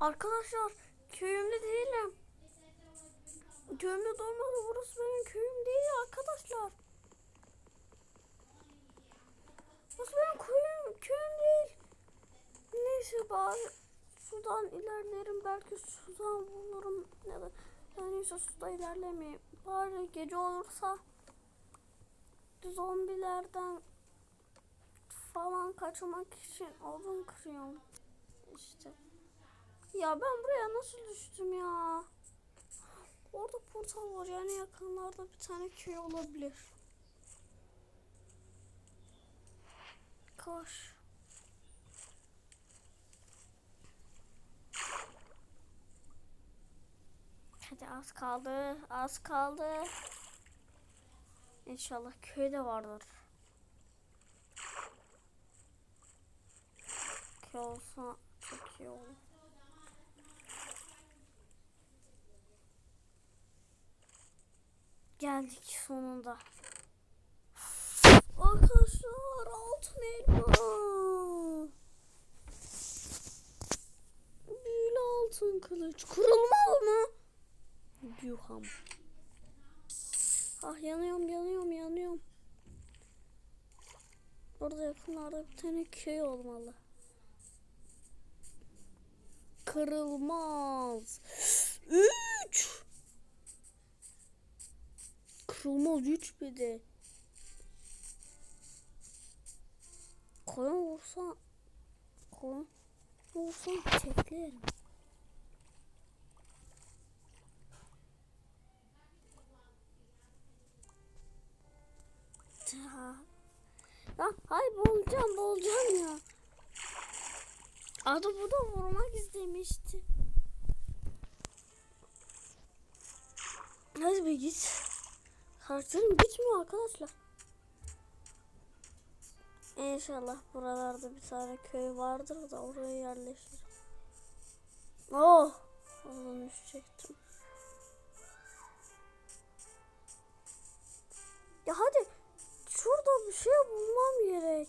Arkadaşlar köyümde değilim. Köyümde dolmadı. Burası benim köyüm değil arkadaşlar. Burası benim köyüm, köyüm değil. Neyse bari sudan ilerlerim. Belki sudan bulurum. Ya da yani ise suda ilerlemeyeyim. Bari gece olursa zombilerden falan kaçmak için odun kırıyorum. İşte. Ya ben buraya nasıl düştüm ya? Orada portal var yani yakınlarda bir tane köy olabilir. Koş. Hadi az kaldı, az kaldı. İnşallah köyde vardır. Köy olsa çok iyi olur. Geldik sonunda. Arkadaşlar altın elma. Büyülü altın kılıç. Kırılmaz mı? Yuham. Ah yanıyorum yanıyorum yanıyorum. Orada yakınlarda bir tane köy olmalı. Kırılmaz. Üç. Kırılmaz üç bir de. Koyun vursa koyun vursa. Ya. Ya hay boğulacağım boğulacağım ya. Adı bu da vurmak istemişti. Hadi bir git. Karakterim gitmiyor arkadaşlar. İnşallah buralarda bir tane köy vardır da oraya yerleşir. Oh! Oradan düşecektim. Ya hadi şurada bir şey bulmam gerek.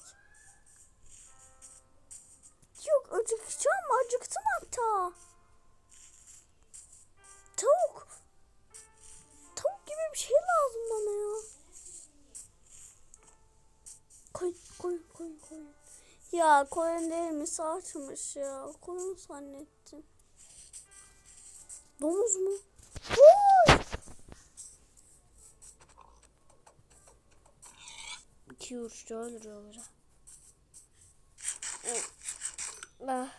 Ya koyun değil mi saçmış ya. Koyun zannettim. Domuz mu? Koş! İki vuruşta öldürüyorlar. Ah.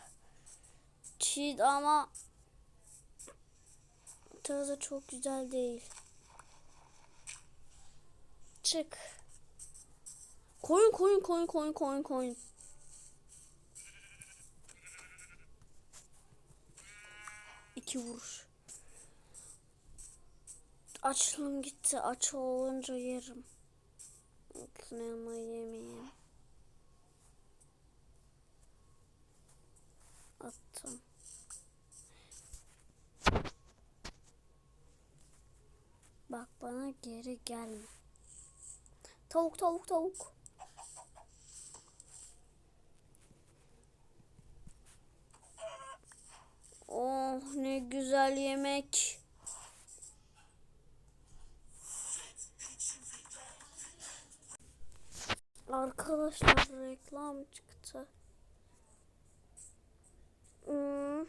Çiğ ama tadı çok güzel değil. Çık. Koyun koyun koyun koyun koyun koyun. İki vuruş. Açlığım gitti. Aç olunca yerim. Kınama yemeyeyim. Attım. Bak bana geri gelme. Tavuk tavuk tavuk. Oh ne güzel yemek. Arkadaşlar reklam çıktı. Hmm.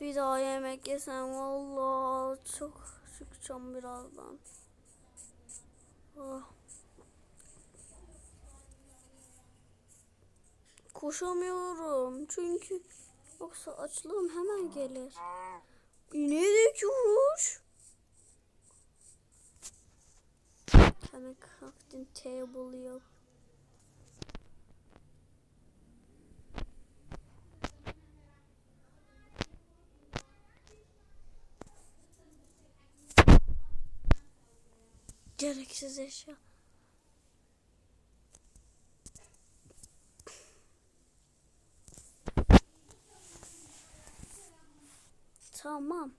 Bir daha yemek yesem vallahi çok çıkacağım birazdan. Ah. Koşamıyorum çünkü yoksa açlığım hemen gelir. İneğe de kuş. I crafting table yok. Gereksiz eşya. Tamam.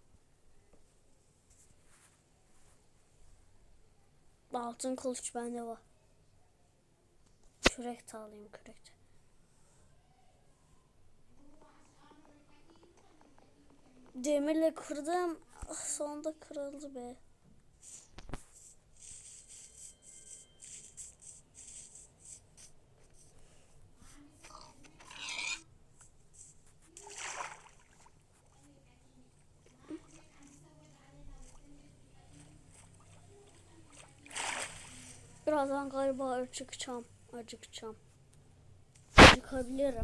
Altın kılıç bende var. Kürek de alayım kürek de. Demirle kırdım. Ah, sonunda kırıldı be. Birazdan galiba acıkacağım. Acıkacağım. Acıkabilirim.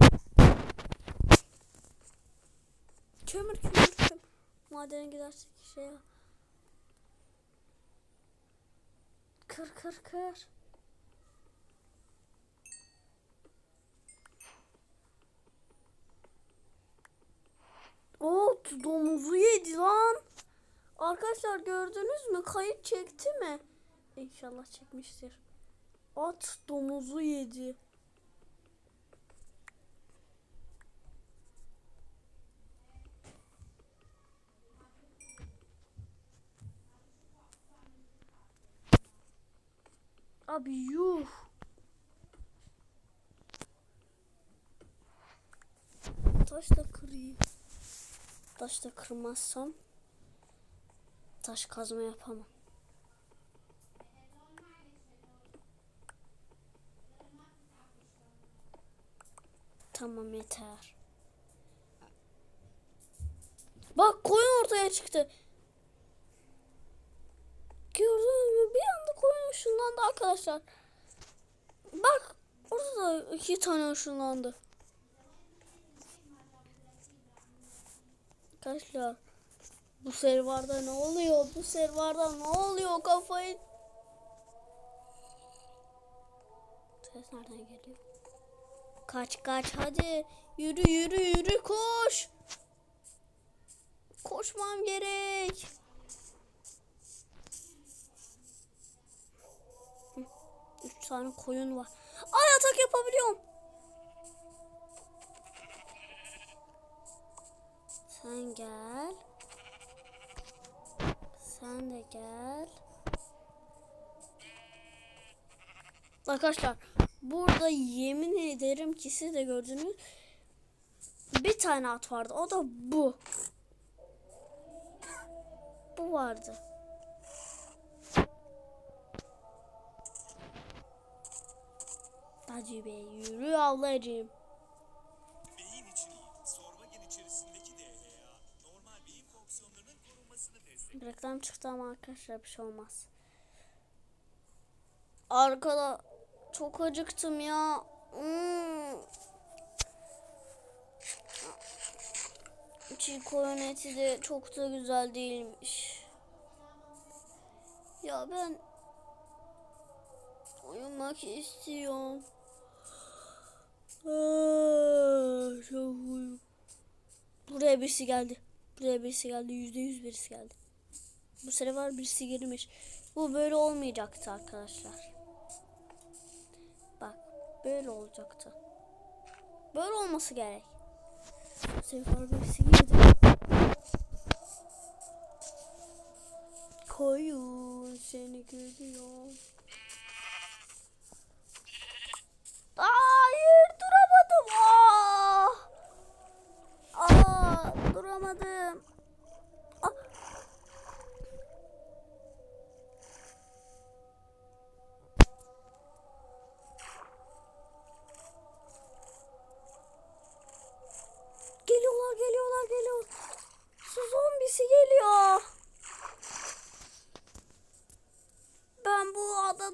Kömür kömür kömür. Madene gidersek şey. Kır kır kır. Oo domuzu yedi lan. Arkadaşlar gördünüz mü? Kayıt çekti mi? İnşallah çekmiştir. At domuzu yedi. Abi yuh. Taş da kırayım. Taş da kırmazsam taş kazma yapamam. Tamam yeter. Bak koyun ortaya çıktı. Gördünüz mü? Bir anda koyun ışınlandı arkadaşlar. Bak orada da iki tane ışınlandı. Arkadaşlar bu serverda ne oluyor? Bu serverda ne oluyor? Kafayı... Ses nereden geliyor? Kaç kaç hadi. Yürü yürü yürü koş. Koşmam gerek. Üç tane koyun var. Ay atak yapabiliyorum. Sen gel. Sen de gel. Arkadaşlar burada yemin ederim ki siz de gördünüz. Bir tane at vardı. O da bu. Bu vardı. Hadi be yürü ablacığım. Beyin için iyi. Sorma gen içerisindeki DHA, normal beyin fonksiyonlarının korunmasını destekler. Reklam çıktı ama arkadaşlar bir şey olmaz. Arkada çok acıktım ya. Hmm. Çiğ koyun eti de çok da güzel değilmiş. Ya ben uyumak istiyorum. Ah, çok uyum. Buraya birisi geldi. Buraya birisi geldi. Yüzde yüz birisi geldi. Bu sefer birisi girmiş. Bu böyle olmayacaktı arkadaşlar. Böyle olacaktı. Böyle olması gerek. Sefer birisi girdi. Koyun seni görüyor. Hayır duramadım. Aa! Aa, duramadım.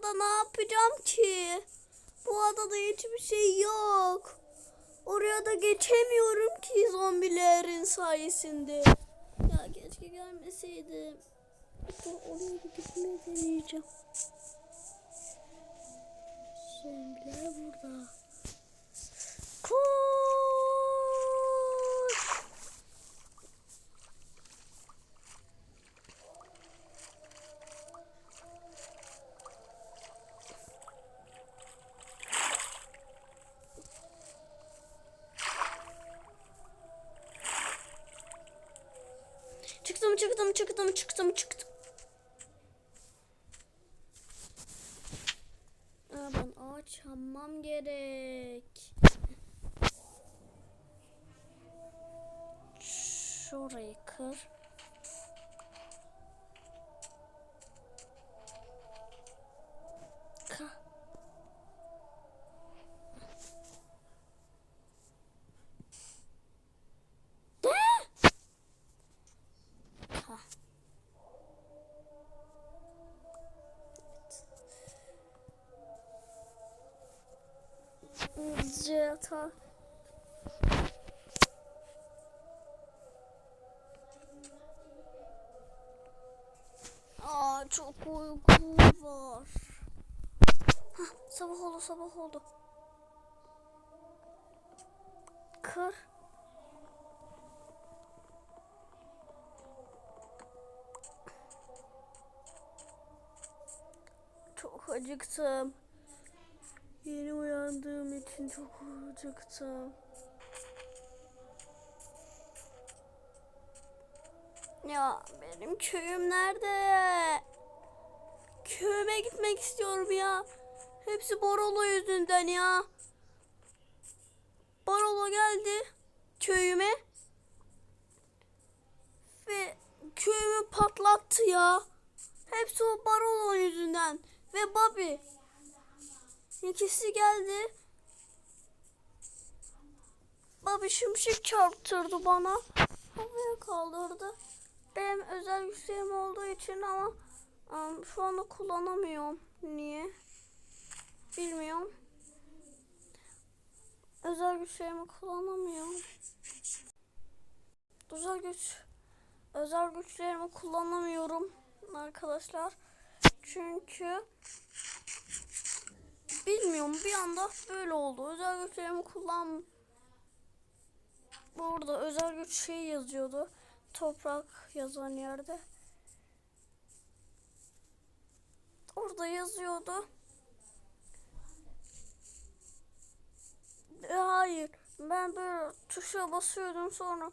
Adada ne yapacağım ki? Bu adada hiçbir şey yok. Oraya da geçemiyorum ki zombilerin sayesinde. Ya keşke gelmeseydim. Dur oraya bir gitmeyi deneyeceğim. Zombiler burada. Koş! Şurayı kır. Jetta oldu. Kır. Çok acıktım. Yeni uyandığım için çok acıktım. Ya benim köyüm nerede? Köyüme gitmek istiyorum ya. Hepsi Borolo yüzünden ya. Borolo geldi köyüme. Ve köyümü patlattı ya. Hepsi o Barolo yüzünden. Ve Bobby. İkisi geldi. Bobby şimşek çarptırdı bana. Havaya kaldırdı. Benim özel güçlerim olduğu için ama ım, şu anda kullanamıyorum. Niye? Bilmiyorum. Özel güçlerimi kullanamıyorum. Özel güç özel güçlerimi kullanamıyorum arkadaşlar. Çünkü bilmiyorum bir anda böyle oldu. Özel güçlerimi kullan Burada özel güç şey yazıyordu. Toprak yazan yerde. Orada yazıyordu. E, Hayır. Ben böyle tuşa basıyordum sonra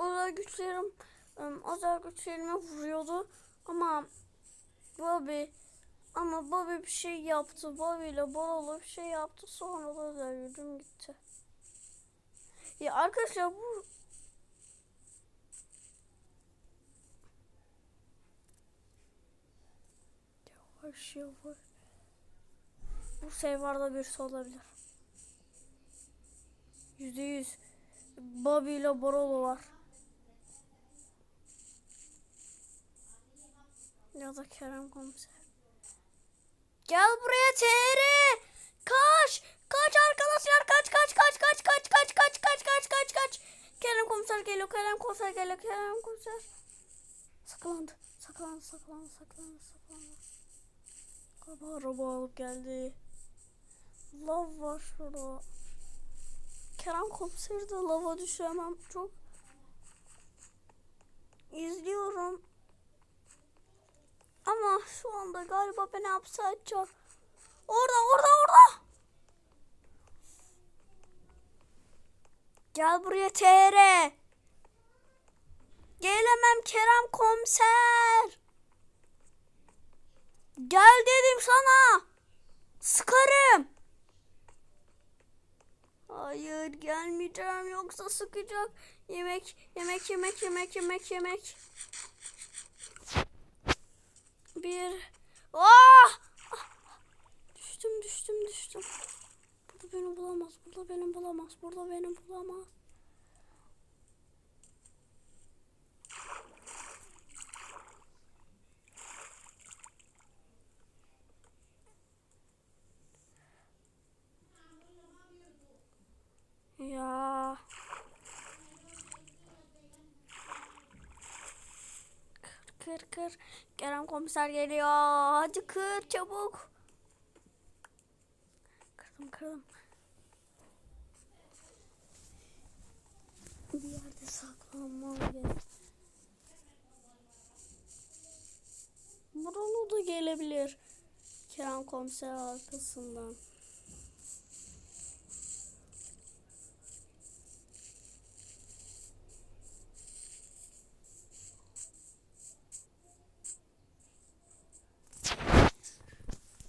özel güçlerim özel güçlerime vuruyordu. Ama Bobby ama Bobby bir şey yaptı. Bobby ile Borolo bir şey yaptı. Sonra da özel gücüm gitti. Ya arkadaşlar bu yavaş yavaş. Bu serverda birisi olabilir. Yüzde yüz. Bobby ile Borolo var. Ya da Kerem komiser. Gel buraya TR. Kaç. Kaç arkadaşlar kaç kaç kaç kaç kaç kaç kaç kaç kaç kaç kaç. Kerem komiser geliyor. Kerem komiser geliyor. Kerem komiser. Saklandı. Saklandı saklandı saklandı saklandı. Galiba araba alıp geldi. Lav var şurada. Kerem komiseri de lava düşüremem. Çok izliyorum. Ama şu anda galiba beni hapse atacak. Orada orada orada. Gel buraya TR. Gelemem Kerem komiser. Gel dedim sana. Sıkarım. Hayır gelmeyeceğim yoksa sıkacak. Yemek yemek yemek yemek yemek yemek. Bir. Ah! Düştüm düştüm düştüm. Burada beni bulamaz. Burada beni bulamaz. Burada beni bulamaz. Ya. Kır kır kır. Kerem komiser geliyor. Hadi kır çabuk. Kırdım kırdım. Bir yerde saklanmam gerek. Buralı da gelebilir. Kerem komiser arkasından.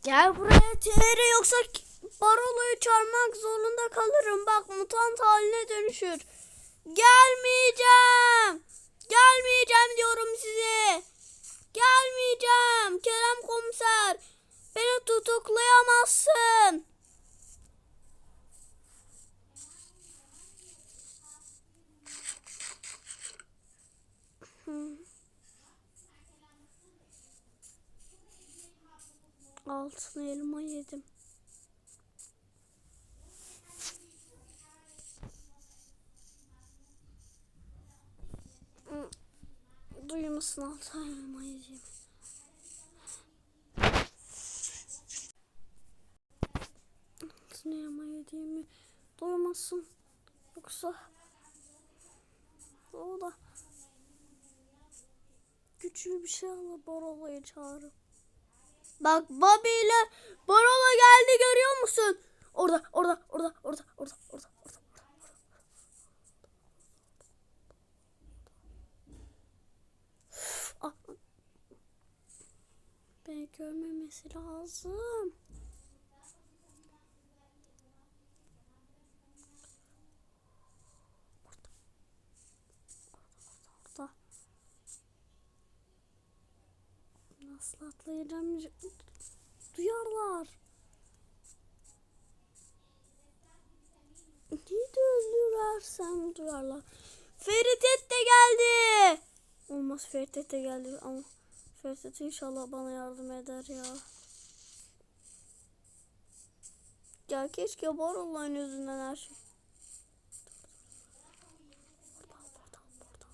Gel buraya TR yoksa Barolo'yu çağırmak zorunda kalırım. Bak mutant haline dönüşür. Gelmeyeceğim. diyorum size. Gelmeyeceğim Kerem komiser. Beni tutuklayamazsın. Hmm. Altın elma yedim. Duymasın altın elma yedim. Altın elma yediğimi duymasın. Yoksa o da güçlü bir şey alır Borolo'yu çağırır. Bak Bobby ile Borolo geldi görüyor musun? Orada, orada, orada, orada, orada, orada, orada. Ah. Beni görmemesi lazım. Orada. Nasıl atlayacağım? Duyarlar. İyi de öldürersem duyarlar. Feritet de geldi. Olmaz Feritet de geldi ama Feritet inşallah bana yardım eder ya. Ya keşke Borul'un yüzünden her şey. Buradan, buradan, buradan, buradan.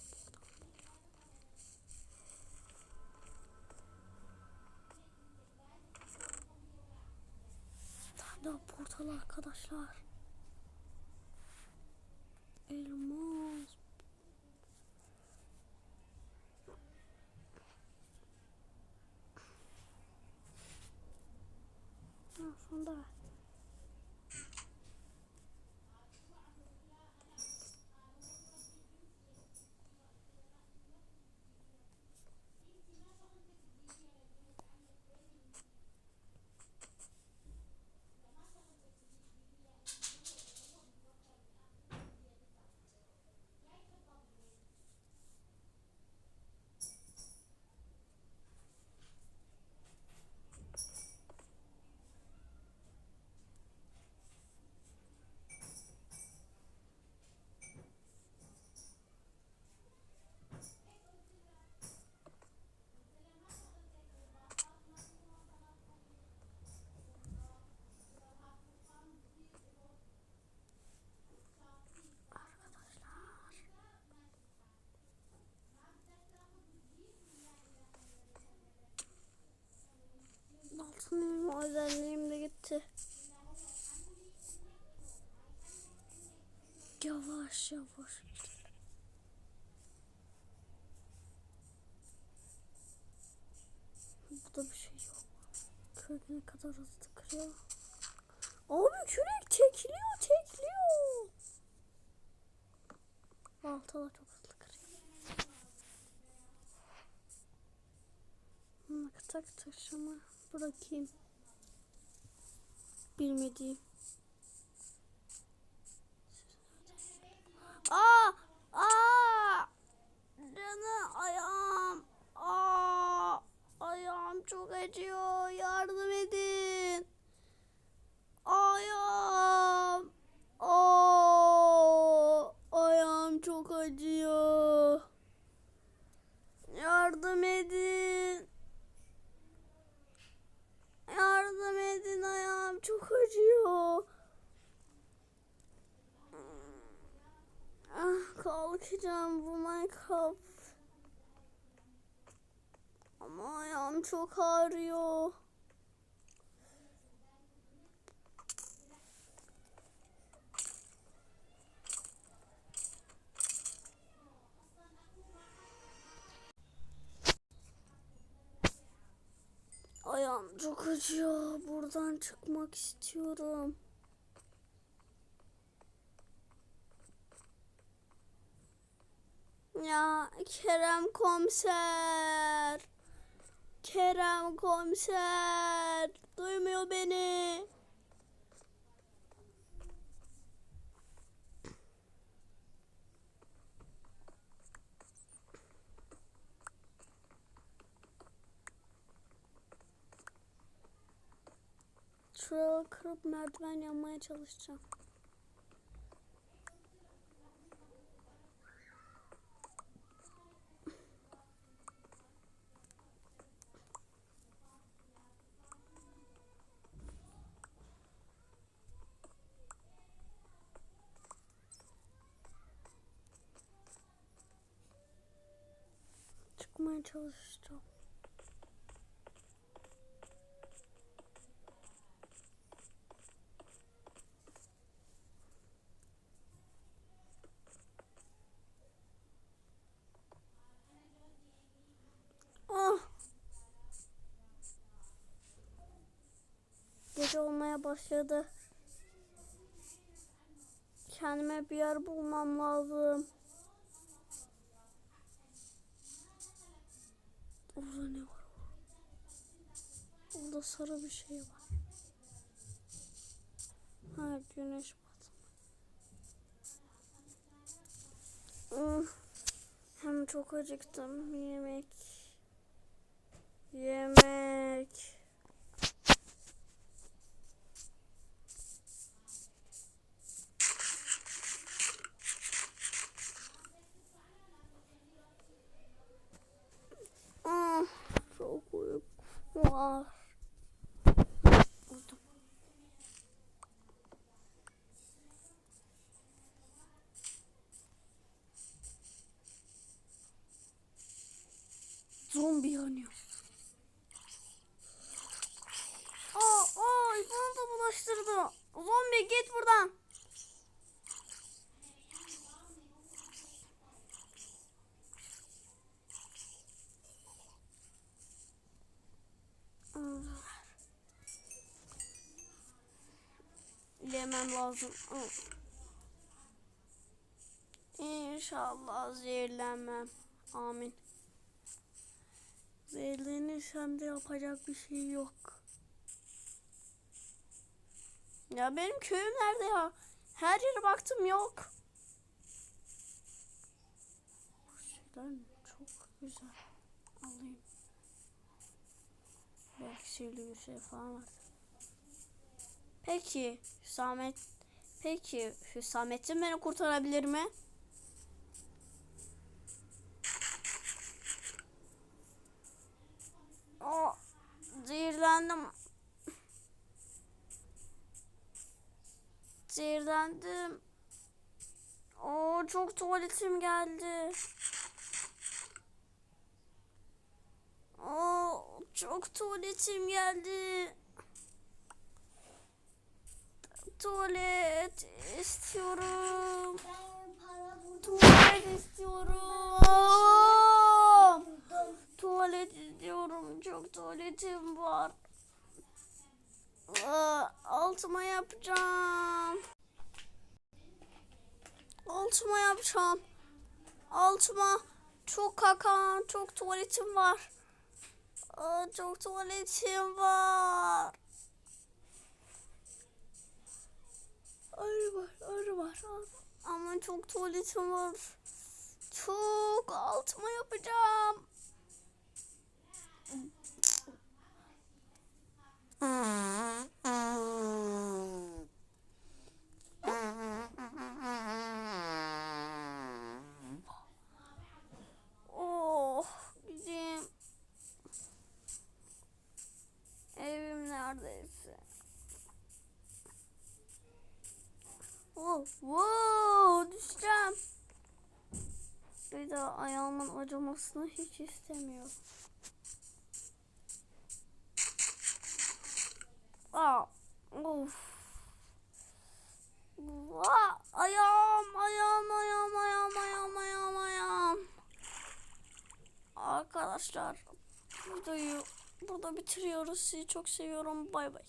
Portal arkadaşlar. Elmas. Ha, sonunda. Altın elma özelliğim de gitti. Yavaş yavaş. Burada bir şey yok. Kürek ne kadar hızlı kırıyor. Abi kürek tekliyor tekliyor. Baltalar çok hızlı kırıyor. Naktak taşıma bırakayım. Bilmediğim. Aa! Aa! Canı ayağım. Aa! Ayağım çok acıyor. Yardım edin. Ayağım. Aa! Ayağım çok acıyor. Yardım edin. Yardım edin ayağım çok acıyor. Ah, kalkacağım bu Minecraft. Ama ayağım çok ağrıyor. Ayağım çok acıyor. Buradan çıkmak istiyorum. Ya Kerem komiser. Kerem komiser. Duymuyor beni. Şuraları kırıp merdiven yanmaya çalışacağım. Çalışacağım. Ah. Gece olmaya başladı. Kendime bir yer bulmam lazım. Orada ne var? Orada sarı bir şey var. Ha güneş batımı. Hem çok acıktım. Yemek. Yemek. Ah, çok uykum var. Uyudum. Zombi yanıyor. Aa, ay bunu da bulaştırdı. Zombi git buradan. Yemem lazım. İnşallah zehirlenmem. Amin. Zehirlenirsem de yapacak bir şey yok. Ya benim köyüm nerede ya? Her yere baktım yok. Bu şeyler çok güzel. Alayım. Belki sihirli bir şey falan var. Peki Hüsamet Peki Hüsamettin beni kurtarabilir mi? O zehirlendim. Zehirlendim. O çok tuvaletim geldi. O çok tuvaletim geldi. Tuvalet istiyorum. Tuvalet istiyorum. Tuvalet istiyorum. Çok tuvaletim var. Aa, Altıma yapacağım. Altıma yapacağım. Altıma çok kaka, çok tuvaletim var. Aa, çok tuvaletim var. Arı var, arı var. Ama çok tuvaletim var. Çok altıma yapacağım. Daha ayağımın acımasını hiç istemiyorum. Aa, of. Aa, ayağım, ayağım, ayağım, ayağım, ayağım, ayağım, ayağım. Arkadaşlar, videoyu burada bitiriyoruz. Sizi çok seviyorum. Bay bay.